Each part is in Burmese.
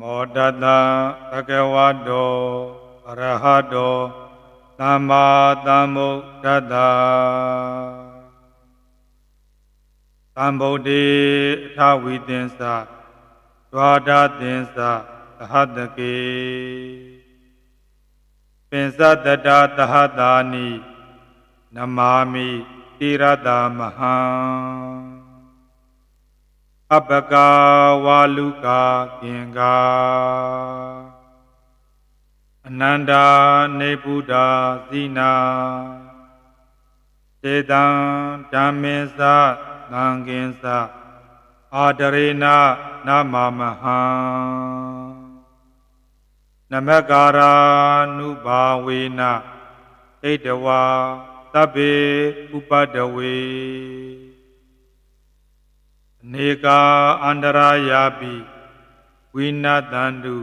မောတတသကဝတောအရဟတောသမ္မာသမ္ဗုဒ္ဓတ္တသံဗုဒ္ဓေအထဝိသင်္စဒွါဒသင်္စသဟတကေပင်စတတသဟတာနိနမာမိတိရတမဟံ အပကာဝါလူကာကင်္ကာအနန္တာနေဗုဒ္ဓဇိနာတေတံဓမ္မေသသံဃင်္စအာဒရေနနမမဟံနမကာရာနုဘာဝေနဣတဝါသဗ္ဗေဥပဒဝေ နေကာအန္တရာယာပိဝိနတန္တု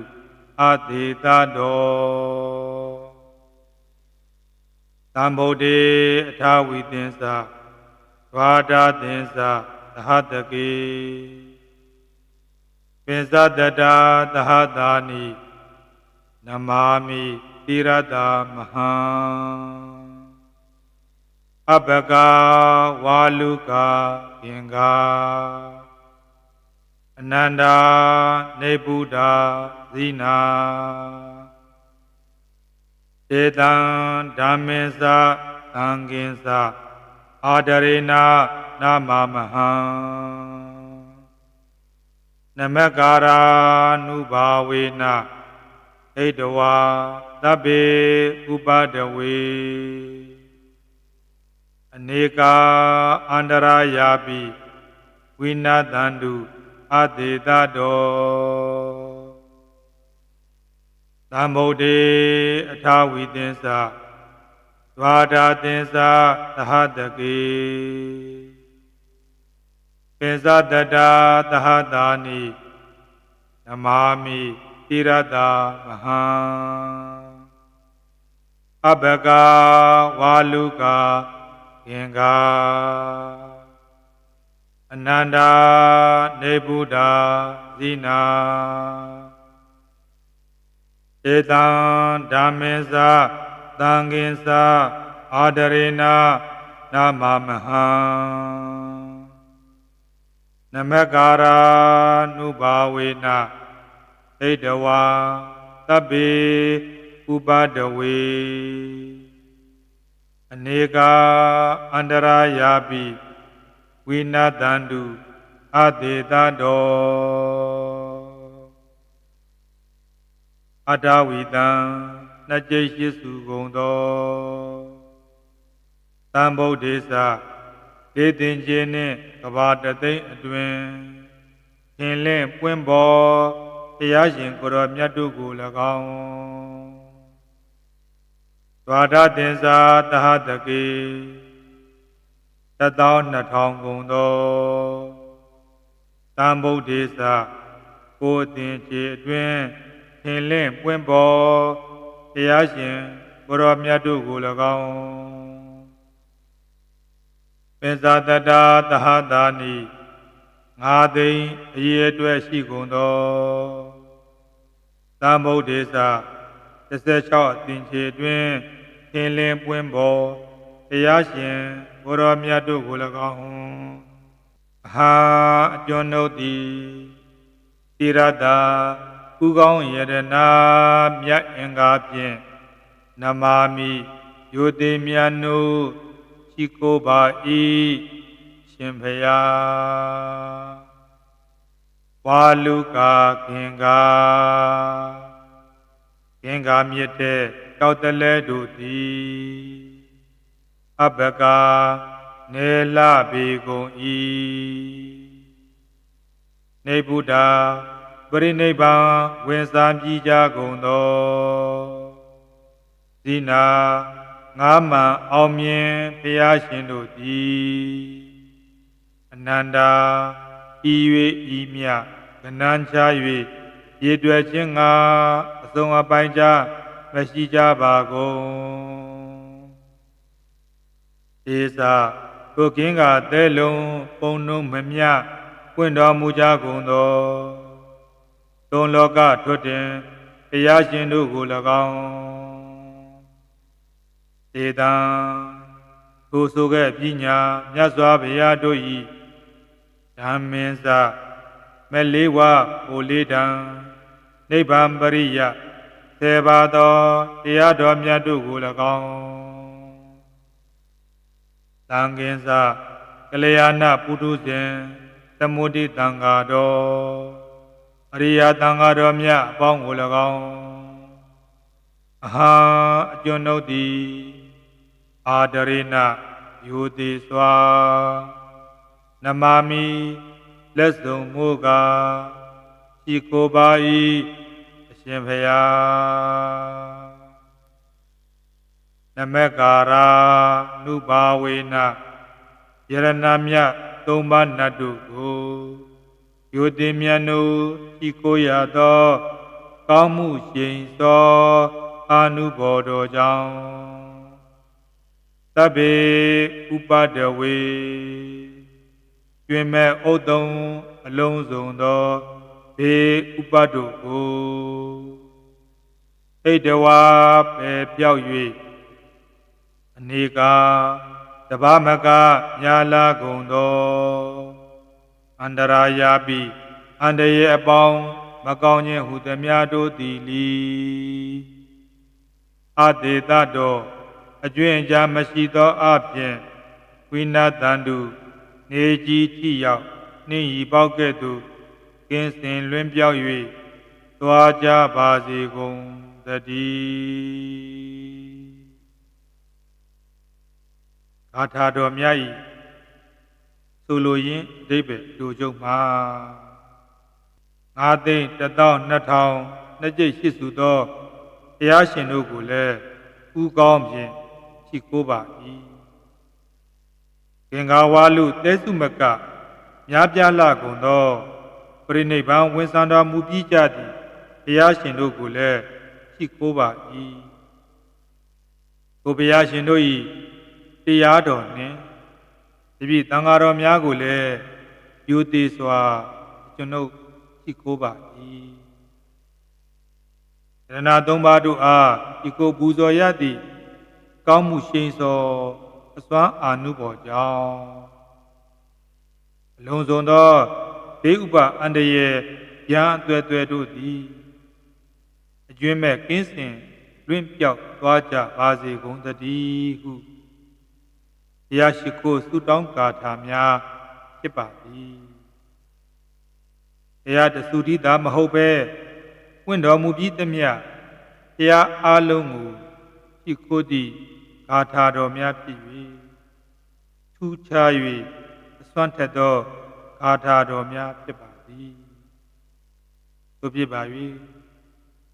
အသေတတော်သံဗုဒ္ဓေအထာဝိသင်္စာဒွါဒသင်္စာသဟတကေပိဇတတာသဟတာနိနမာမိတိရတာမဟံအပကာဝါလူကာသင်္ကာ အနန္တာနေဗုဒ္ဓဇိနာတေတံဓမ္မေသသံဃင်္စအာဒရေနနာမမဟံနမကာရာနုဘာဝေနဣတဝါသဗ္ဗေဥပဒဝေအနေကာအန္တရာယာပိဝိနတန္တု အသေတတော်သံဗုဒ္ဓေအထာဝိသင်္စာဒွါဒသင်္စာသဟတကေပေဇတတာသဟတာနိနမာမိတိရတာမဟံအဘကဝါလူကာကင်္ကာ အနန္တာနေဗုဒ္ဓဇိနာဧတံဓမ္မေသသံဃင်္စအာဒရေနနာမမဟံနမကာရာနုဘာဝေနဣတဝါသဗ္ဗေဥပဒဝေအနေကာအန္တရာယာပိ ဝိနတန္တုအသေတတော်အတ္တဝိတံနှစ်ကျိတ်ရှိစုကုန်သောသံဗုဒ္ဓေသဒေသင်ခြင်းနှင့်ကဘာတသိမ့်အတွင်သင်လင့်ပွင့်ပေါ်တရားရှင်ကိုရောမြတ်တို့ကို၎င်းသွားဒသင်္စာတဟတကေ တသော2000ဂုံသောသံဗုဒ္ဓေသကိုယ်တင်ခြေအတွင်းထင်လင့်ပွင့်ပေါ်တရားရှင်ကိုရောမြတ်တို့ကို၎င်းပင်စာတတာတဟတာနိငါသိင်အရေးအတွက်ရှိကုန်သောသံဗုဒ္ဓေသ16အသင်ခြေတွင်ထင်လင်းပွင့်ပေါ်တရားရှင် ဘုရောမြတ်တို့ကို၎င်းအဟာအကျွန်းတို့သည်တိရတာဥကောင်းယရနာမြတ်အင်္ဂါဖြင့်နမာမိယိုတိမြတ်နုရှိကိုပါဤရှင်ဖျားဝါလူကာခင်ကာကင်္ဂါမြစ်တဲ့တောက်တလဲတို့သည် အဘကာနေလဘေကုန်ဤနေဗုဒ္ဓပရိနိဗ္ဗာန်ဝင်စားပြီးကြကုန်သောဇိနာငါးမှန်အောင်မြင်ဖျားရှင်တို့သည်အနန္တာဤ၍ဤမြကနန်းချ၍ရည်တွေ့ခြင်းငါအစုံအပိုင်းကြမရှိကြပါကုန် ဧသာကိုကင်းကသဲလုံးပုံနှုံးမမြပွင့်တော်မူကြကုန်သောပသုံးလောကထွတ်တင်တရားရှင်တို့ကို၎င်းဒေတံကိုဆိုခဲ့ပညာမြတ်စွာဘုရားတို့၏ဓမ္မင်းစမလေးဝဟိုလေးတံနိဗ္ဗာန်ပရိယသေပါသောတရားတော်မြတ်တို့ကို၎င်းသံ ဃင်္စကလျာဏပုထုဇဉ်သမုဒိတံဃာတော်အရိယတံဃာတော်မြတ်အပေါင်းကို၎င်းအဟာအကျွန်ုပ်သည်အာဒရိဏယူသည်စွာနမမီလက်စုံမှုကရှိကိုပါ၏အရှင်ဖျား နမကာရာနုဘာဝေနယရဏမြတ်သုံးပါးနတ်တို့ကိုယုတိမြတ်တို့ရှိကိုရသော ကောင်းမှုရှိန်သောအာနုဘော်တော်ကြောင့်သဗ္ဗေဥပဒဝေကျွင်မဲ့ဥဒုံအလုံးစုံသောဘေဥပတုကိုဣတဝါပဲပြောက်၍အ နေကာတဘာမကညာလာကုန်သောအန္တရာယာပိအန္တရေအပေါင်းမကောင်းခြင်းဟုသမျှတို့သည်လီအတေတတော်အကျွင့်အကြမရှိသောအဖြင့်ဝိနာတန္တုနေကြီးထိရောက်နှင်းဤပေါက်ကဲ့သို့ကင်းစင်လွင်ပြောက်၍သွားကြပါစေကုန်သတည်း ဂါထာတော်မြတ်ဤဆိုလိုရင်းအဓိပ္ပာယ်လူကျုံမှာငါသိန်း1000 2000နှစ်ကျိတ်ရှိစုသောတရားရှင်တို့ကိုလည်းဥကောင်းဖြင့်ရှိကိုးပါ၏ကင်္ဂါဝါလူတဲစုမကများပြားလာကုန်သောပရိနိဗ္ဗာန်ဝင်ဆံတော်မူပြီးကြသည်တရားရှင်တို့ကိုလည်းရှိကိုးပါ၏ကိုဘုရားရှင်တို့၏ တရားတော်နှင့်ဒီပြည်တန်ဃာတော်များကိုလည်းယူသေးစွာကျွန်ုပ်ရှိကိုးပါ၏ရဏသုံးပါးတို့အားဤကိုပူဇော်ရသည့်ကောင်းမှုရှိန်စောအစွမ်းအာနုဘော်ကြောင့်အလုံးစုံသောဒေဥပအန္တရေရန်အသွဲသွဲတို့သည်အကျွင်းမဲ့ကင်းစင်လွင့်ပြောက်သွားကြပါစေကုန်သတည်းဟု တရားရှိခိုးဆုတောင်းကာထာများဖြစ်ပါသည်တရားတသုတိသာမဟုတ်ပဲဝင့်တော်မူပြီးသမျှတရားအလုံးကိုရှိခိုးသည့်ဂါထာတော်များဖြစ်၍ထူးခြား၍အစွမ်းထက်သောဂါထာတော်များဖြစ်ပါသည်သို့ဖြစ်ပါ၍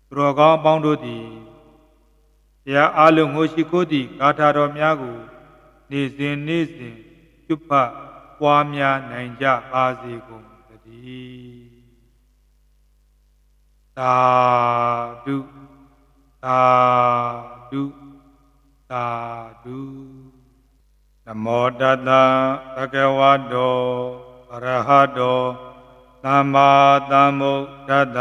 သူတော်ကောင်းအပေါင်းတို့သည်တရားအလုံးကိုရှိခိုးသည့်ဂါထာတော်များကို နေ့စဉ်နေ့စဉ်ကျွတ်ဖပွားများနိုင်ကြပါစေကုန်သတည်းသာဓုသာဓုသာဓုနမောတတသကဝတောအရဟတောသမ္မာသမ္ဗုဒ္ဓတ္တ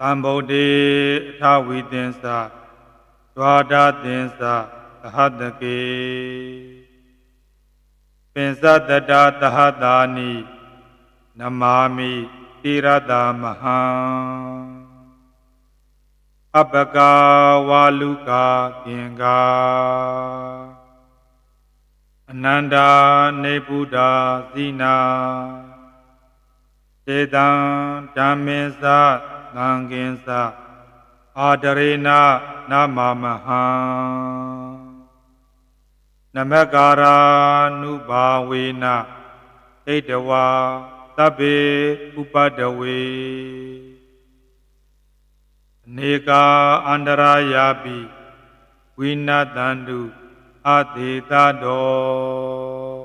သံဗုဒ္ဓေအထဝိသင်္စ ဒွါဒသင်္စသဟတကေပင်စတတသဟတာနိနမာမိတိရတမဟံအပကာဝါလူကာကင်္ကာအနန္တာနေဗုဒ္ဓဇိနာတေတံဓမ္မေသသံဃင်္စ အာဒရေနနမမဟံနမကာရာနုဘာဝေနဣတဝါသဗ္ဗေဥပဒဝေအနေကာအန္တရာယာပိဝိနတန္တုအသေတတော်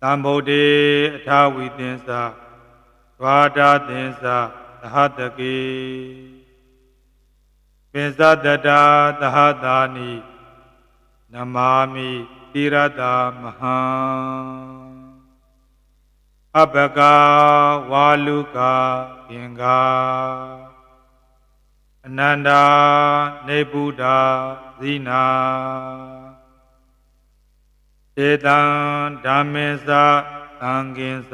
သံဗုဒ္ဓေအထာဝိသင်္စာဒွါဒသင်္စာ သဟတကေပိဇတတာသဟတာနိနမာမိတိရတာမဟံအဘဂဝါလူကာသင်္ကာအနန္တာနေဗုဒ္ဓဇိနာဧတံဓမ္မေသသံဃင်္စ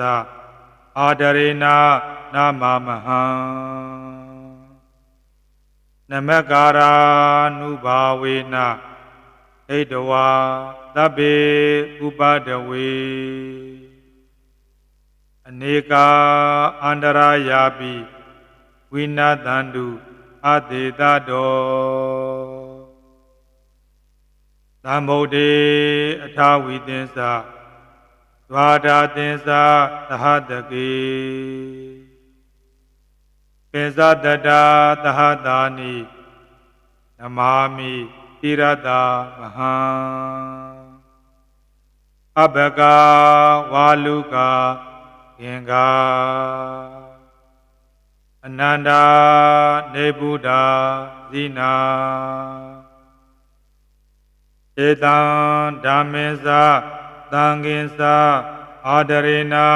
အာဒရေနာ နာမမဟံနမကာရာနုဘာဝေနဣတဝါသဗ္ဗေဥပဒဝေအနေကာအန္တရာယာပိဝိနာတန္တုအတေတတောသံဗုဒ္ဓေအထာဝိသင်္စာဒွါဒာသင်္စာသဟတကေ ပေဇတတာသဟတာနိနမာမိတိရတာမဟံအဘဂဝါလူကာသင်္ကာအနန္တာနေဗုဒ္ဓဇိနာဧတံဓမ္မေသသံဃင်္စအာဒရေနာ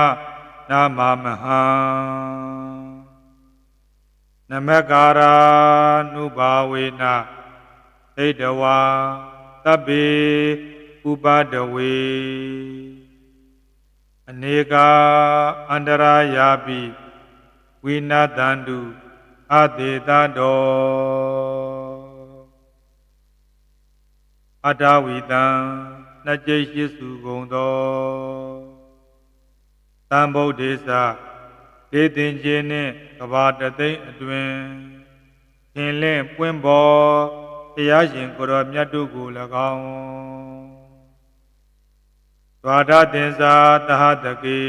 နာမမဟံ နမကာရာနုဘာဝေနဣတဝါသဗ္ဗေဥပဒဝေအနေကာအန္တရာယာပိဝိနာတန္တုအတေတတောအတ္တဝိတံနှစ်ကျိရှိစုကုန်သောသံဗုဒ္ဓေသ ဒေသင်ခြင်းနှင့်ကဘာတသိမ့်အတွင်သင်လင့်ပွင့်ပေါ်တရားရှင်ကိုရောမြတ်တို့ကို၎င်းဒွါဒသင်္စာတဟတကေ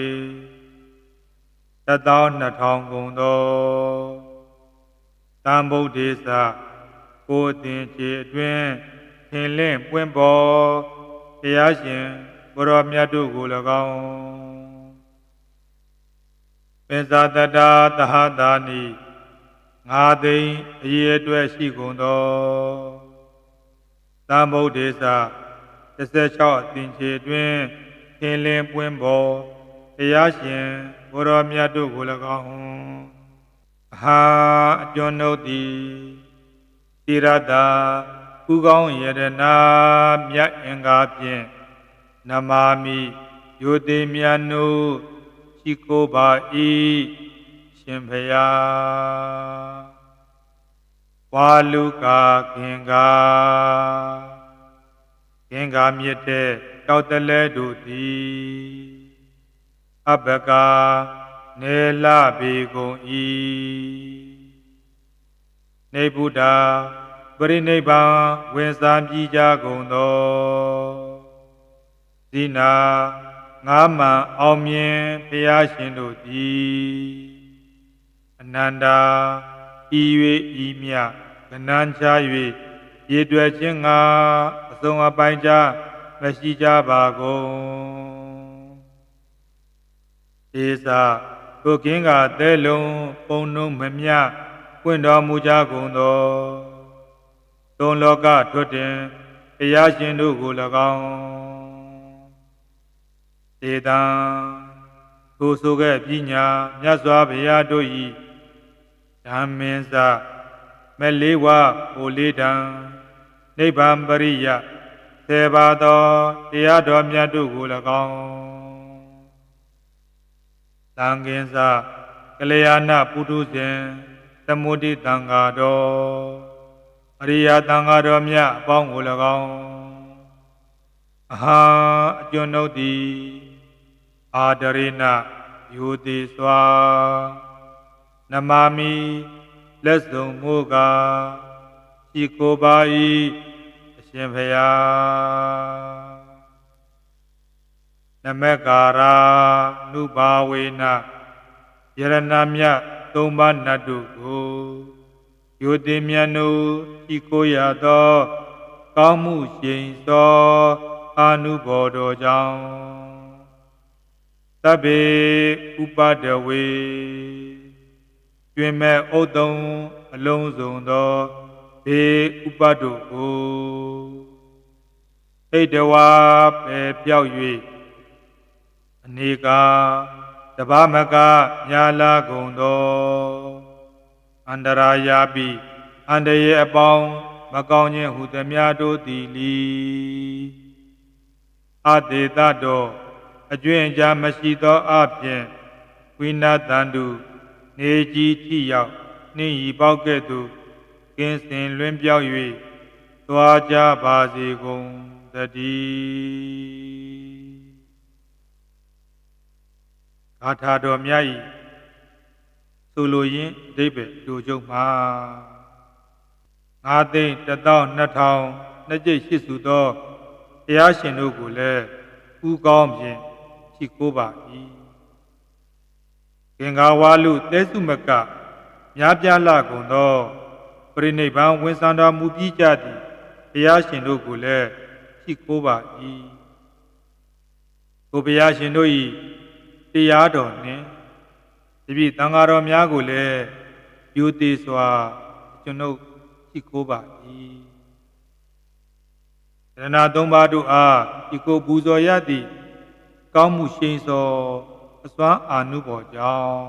တသော2000ကုန်သောသံဗုဒ္ဓေသကိုယ်တင်ခြေအတွင်ထင်လင့်ပွင့်ပေါ်တရားရှင်ကိုရောမြတ်တို့ကို၎င်း ပင်စာတတာတဟတာနိငါသိင်အရေးအတွက်ရှိကုန်သောသံဗုဒ္ဓေသ16အသင်ခြေတွင်ထင်လင်းပွင့်ပေါ်တရားရှင်ကိုရောမြတ်တို့ကို၎င်းအဟာအကျွန်ုပ်သည်တိရတာဥကောင်းယရနာမြတ်အင်္ဂါဖြင့်နမာမိယုတိမြတ်နု ရှိကိုပါဤရှင်ဖျားဝါလူကာခင်္ကာခင်္ကာမြစ်တဲ့တောက်တလဲတို့သည်အဘကာနေလဘေကုန်ဤနေဗုဒ္ဓပရိနိဗ္ဗာန်ဝင်စားပြီးကြကုန်သောဇိနာ ငါးမှန်အောင်မြင်ဘုရားရှင်တို့သည်အနန္တာဤ၍ဤမြကနန်းချ၍ရေတွယ်ခြင်းငါအစုံအပိုင်းကြမရှိကြပါကုန်ဧသာကိုကင်းကသဲလုံးပုံနှုံးမမြပွင့်တော်မူကြကုန်သောသုံးလောကထွတ်တင်တရားရှင်တို့ကို၎င်း ဒေတံထိုဆိုခဲ့ပညာမြတ်စွာဘုရားတို့၏ဓမ္မင်းစမလေးဝဟိုလေးတံနိဗ္ဗာန်ပရိယသေပါသောတရားတော်မြတ်တို့ကို၎င်းသံဃင်္စကလျာဏပုထုဇဉ်သမုဒိတံဃာတော်အရိယာတန်ဃာတော်မြတ်အပေါင်းကို၎င်းအဟာအကျွန်ုပ်သည် အာဒရိနယူသည်စွာနမမီလက်စုံမှုကဤကိုပါဤအရှင်ဖယားနမကာရာနုဘာဝေနယရဏမြတ်သုံးပါးနတ်တို့ကိုယုတိမြတ်နုဤကိုရသော ကောင်းမှုရှိန်သောအာနုဘော်တော်ကြောင့် သဗ္ဗေဥပဒဝေကျွင်မဲ့ဥဒုံအလုံးစုံသောဘေဥပဒုကိုဣတဝါပဲပြောက်၍အနေကာတတပမကညာလာကုန်သောအန္တရာယာပိအန္တရေအပေါင်းမကောင်းခြင်းဟုသမျှတို့သည်လီအတေတတော် အကျွင့်အကြမရှိသောအပြင်ဝိနာတန္တုနေကြီးထိရောက်နှင်းဤပေါက်ကဲ့သို့ကင်းစင်လွင်ပြောက်၍သွားကြပါစေကုန်သတည်းဂါထာတော်မြတ်ဤဆိုလိုရင်းအဓိပ္ပာယ်လူကျုံမှာငါသိန်း12000နှစ်ကျိတ်ရှိစုသောတရားရှင်တို့ကိုလည်းဥကောင်းဖြင့် ရှိခိုးပါ၏ကင်္ဂါဝါလူတဲစုမကများပြားလာကုန်သောပရိနိဗ္ဗာန်ဝင်ဆန္ဒမူပြီးကြသည်တရားရှင်တို့ကိုလည်းရှိခိုးပါ၏ကိုဘုရားရှင်တို့၏တရားတော်နှင့်ဒီပြည်တန်ဃာတော်များကိုလည်းယူသေးစွာကျွန်ုပ်ရှိခိုးပါ၏ရဏသုံးပါးတို့အားဒီကိုပူဇော်ရသည့် ကောင်းမှုရှိန်စောအစွမ်းအာနုဘော်ကြောင့်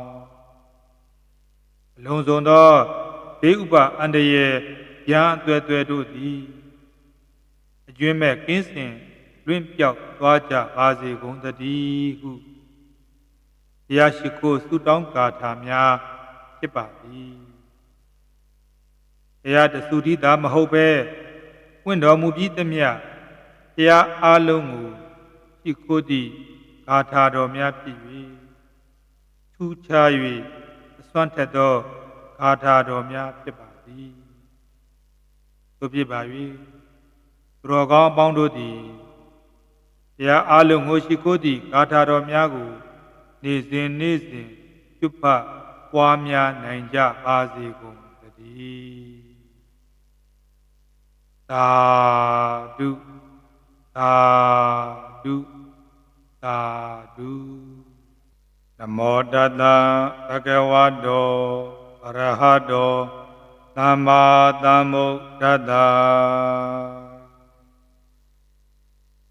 အလုံးစုံသောဘေးဥပအန္တရာယ်ရန်အသွဲသွဲတို့သည်အကျွင်းမဲ့ကင်းစင်လွင့်ပြောက်သွားကြပါစေကုန်သတည်းဟုတရားရှိခိုးဆုတောင်းကာထာများဖြစ်ပါသည်တရားတဆူတိသာမဟုတ်ပဲပွင့်တော်မူပြီးသမျှတရားအလုံးကိုရှိခိုးသည့် ဂါထာတော်များဖြစ်၍ထူးခြား၍အစွမ်းထက်သောဂါထာတော်များဖြစ်ပါသည်သို့ဖြစ်ပါ၍သူတော်ကောင်းအပေါင်းတို့သည်တရားအလုံးကိုရှိခိုးသည့်ဂါထာတော်များကို နေစဉ်နေစဉ်ပြုဖတ်ပွားများနိုင်ကြပါစေကုန်သတည်းသာဓုသာဓု သာဓုနမောတတသကဝတောအရဟတောသမ္မာသမ္ဗုဒ္ဓတ္တ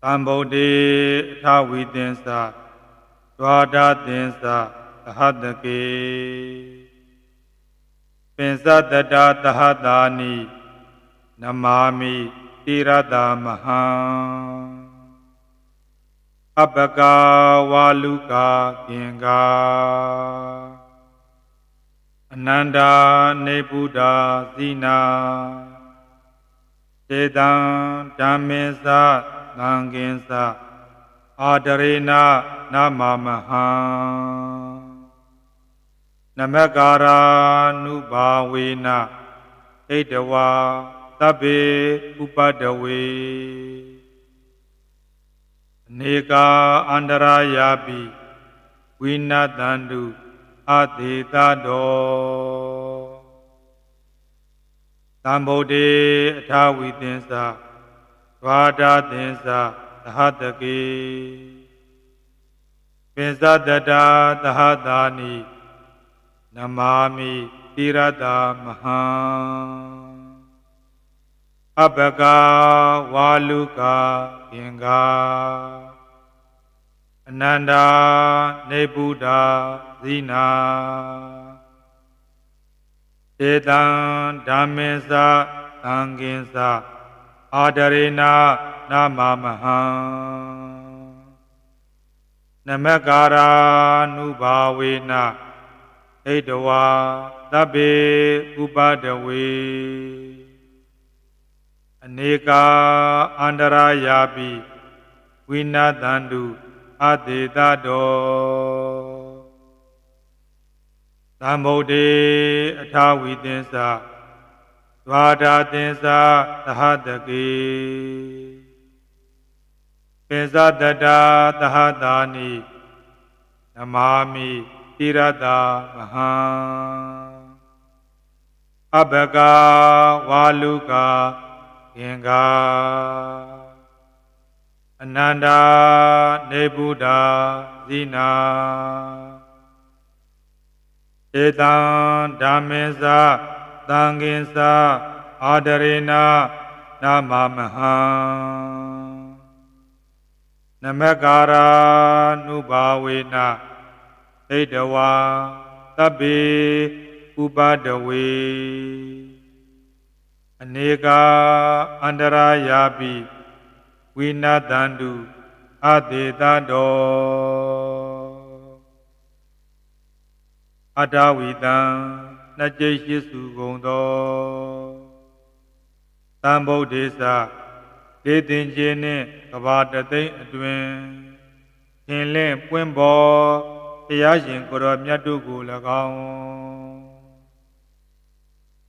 သံဗုဒ္ဓေအထဝိသင်္စဒွါဒသင်္စသဟတကေပင်စတတသဟတာနိနမာမိတိရတမဟံ အပကဝါလူကာကင်္ကာအနန္တာနေဗုဒ္ဓသီနာစေတံဓမ္မေသသံဃင်္စအာဒရေနနာမမဟံနမကာရာနုဘာဝေနဣတဝါသဗ္ဗေဥပတဝေအ နေကာအန္တရာယာပိဝိနတန္တုအသေတတော်သံဗုဒ္ဓေအထာဝိသင်္စာဒွါဒသင်္စာသဟတကေပိဇတတာသဟတာနိနမာမိတိရတာမဟံ အပကဝါလူကာကင်္ကာအနန္တာနေဗုဒ္ဓဇိနာဧတံဓမ္မေသသံဃင်္စအာဒရေနာနာမမဟံနမကာရာနုဘာဝေနဣတဝါသဗ္ဗေဥပဒဝေ အနေကာအန္တရာယာပိဝိနာတန္တုအတေတတော်သံဗုဒ္ဓေအထာဝိသင်္စာဒွါဒသင်္စာသဟတကေပေဇတတာသဟတာနိနမာမိတိရတာမဟံအဘကဝါလူကာ ကင်္ကာအနန္တာနေဗုဒ္ဓဇိနာဧတံဓမ္မေသသံဃင်္စအာဒရေနနာမမဟံနမကာရာနုဘာဝေနဣဣတဝါသဗ္ဗေဥပါဒဝေ အနေကအန္တရာယာပိဝိနတန္တုအတေတတောအတ္တဝိတံနှစ်ကျိရှိစုကုန်သောသံဗုဒ္ဓေသဒေသင်ခြင်းနှင့်ကဘာတသိမ့်အတွင်သင်လင့်ပွင့်ပေါ်တရားရှင်ကိုရောမြတ်တို့ကို၎င်း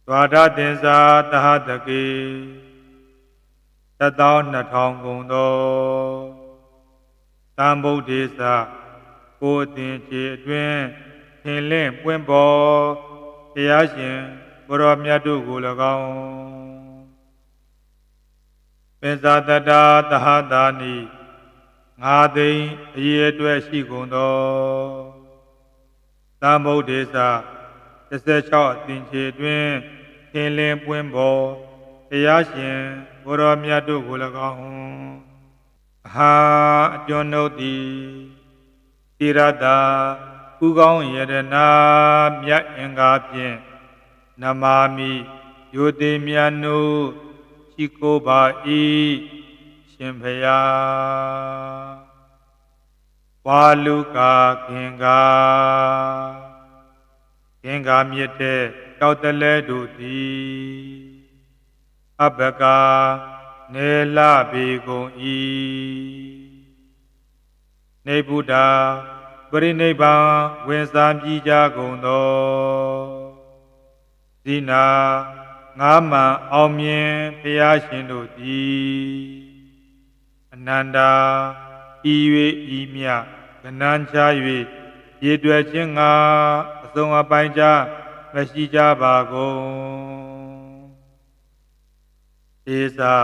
ဒွါဒသင်္စာတဟတကေတသော2000ကုန်သောသံဗုဒ္ဓေသကိုယ်တင်ခြေအတွင်သင်လင့်ပွင့်ပေါ်တရားရှင်ကိုရောမြတ်တို့ကို၎င်းပင်စာတတာတဟတာနိငါသိင်အရေအတွက်ရှိကုန်သောသမုဒ္ဒေသ 16အသင်္ချေတွင်သင်လင်းပွင့်ပေါ်တရားရှင်ကိုရောမြတ်တို့ကို၎င်းအဟာအကျွန်ုပ်သည်တိရတာဥကောင်းယရနာမြတ်အင်္ဂါဖြင့်နမာမိယုတိမြတ်နုရှိကိုပါ၏ရှင်ဖယားဝါလူကာခင်ကာ ခင်ကာမြစ်တဲ့တောက်တလဲတို့သည်အဘကာနေလဘေကုန်၏နေဗုဒ္ဓပရိနိဗ္ဗာန်ဝင်စားပြီးကြကုန်သောဇိနာငါးမှန်အောင်မြင်ဖျားရှင်တို့သည်အနန္တာဤ၍ဤမြကနန်းချ၍ရေတွယ်ခြင်းငါ အစုံအပိုင်းကြမရှိကြပါကုန်ဧသာ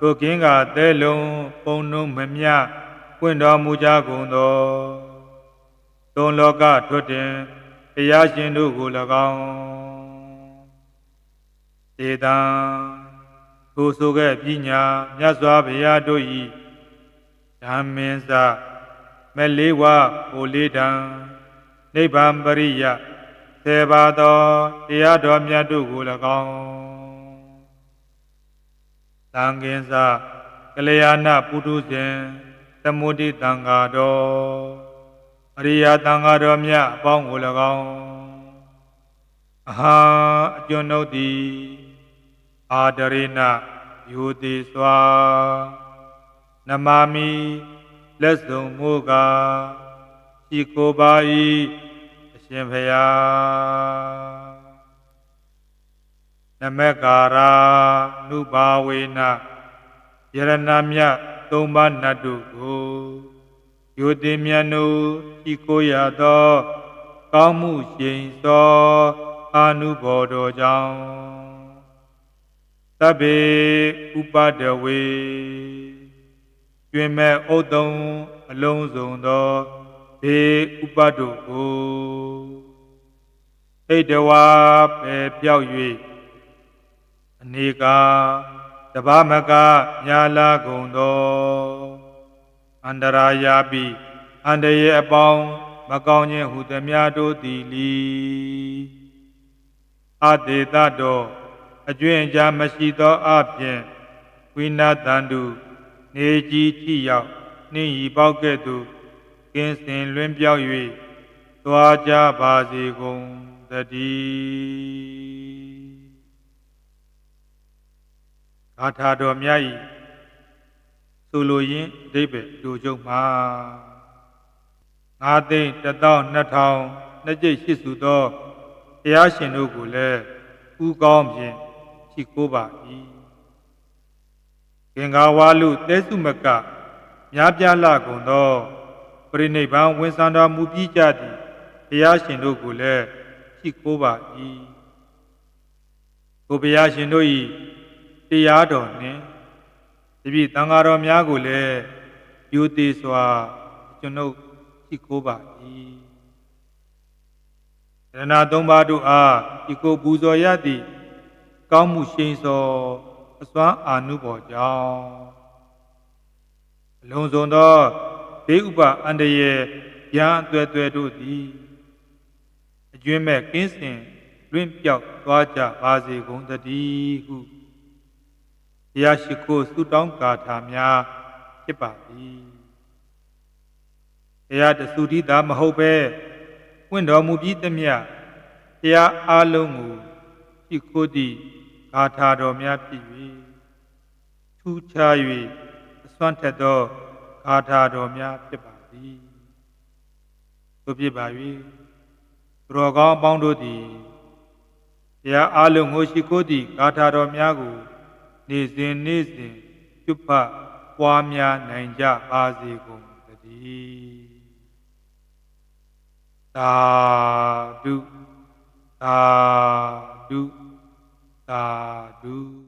ကိုကင်းကသဲလုံးပုံနှုံးမမြပွင့်တော်မူကြကုန်သောသုံးလောကထွတ်တင်တရားရှင်တို့ကို၎င်းဧတံကိုဆိုခဲ့ပညာမြတ်စွာဘုရားတို့၏ဓမ္မင်းစမလေးဝဟိုလေးတံ နိဗ္ဗာန်ပရိယသေပါသောတရားတော်မြတ်တို့ကို၎င်းသံဃင်္စကလျာဏပုထုဇဉ်သမုဒိတံဃာတော်အရိယာတံဃာတော်မြတ်အပေါင်းကို၎င်းအဟာအကျွန်ုပ်သည်အာဒရိဏယူတိစွာနမာမိလက်စုံမိုးကာဤကိုပါ၏အ ရှင်ဖယားနမကာရာနုဘာဝေနယရဏမြတ်သုံးပါးနတ်တို့ကိုယုတိမြတ်နုဤကိုရသော ကောင်းမှုရှိန်သောအာနုဘော်တော်ကြောင့်သဗ္ဗေဥပဒဝေကျွင်မဲ့ဥဒ္ဒံအလုံးစုံသော ဘေဥပဒုကိုဣတဝါပဲပြောက်၍အနေကာတပမကညာလာကုန်သောအန္တရာယာပိအန္တရေအပေါင်းမကောင်းခြင်းဟုသမျှတို့သည်လီအတေတတော်အကျွင့်အကြမရှိသောအပြင်ဝိနာတန္တုနေကြီးထိရောက်နှင်းဤပေါက်ကဲ့သို့ ကင်းစင်လွင်ပြောက်၍သွားကြပါစေကုန်သတည်းဂါထာတော်မြတ်ဤဆိုလိုရင်းအဓိပ္ပာယ်တူချုပ်မှာငါသိန်း12000နှစ်ကျိတ်ရှိစုသောတရားရှင်တို့ကိုလည်းဥကောင်းဖြင့်ရှိကိုးပါ၏ကင်္ဂါဝါလူတဲစုမကများပြားလာကုန်သော ပရိနိဗ္ဗာန်ဝင်ဆံတော်မူပြီးကြသည်တရားရှင်တို့ကိုလည်းရှိကိုးပါ၏ကိုဘုရားရှင်တို့၏တရားတော်နှင့်တပည့်တန်ဃာတော်များကိုလည်းယူသေးစွာကျွန်ုပ်ရှိကိုးပါ၏ရဏသုံးပါးတို့အားဤကိုပူဇော်ရသည့်ကောင်းမှုရှိန်စောအစွမ်းအာနုဘော်ကြောင့်အလုံးစုံသော ဒေဥပအန္တရေရန်အသွဲသွဲတို့သည်ကျွင်းမဲ့ကင်းစင်လွင့်ပြောက်သွားကြပါစေကုန်သတည်းဟုတရားရှိခိုးဆုတောင်းကာထာများဖြစ်ပါသည်တရားတဆူတိသာမဟုတ်ပဲပွင့်တော်မူပြီးသမျှတရားအလုံးကိုရှိခိုးသည့်ဂါထာတော်များဖြစ်၍ထူးခြား၍အစွမ်းထက်သော ဂါထာတော်များဖြစ်ပါသည်သို့ဖြစ်ပါ၍သူတော်ကောင်းအပေါင်းတို့သည်တရားအလုံးကိုရှိခိုးသည့်ဂါထာတော်များကို နေ့စဉ်နေ့စဉ်ကျွတ်ဖတ်ပွားများနိုင်ကြပါစေကုန်သတည်းသာဓုသာဓုသာဓု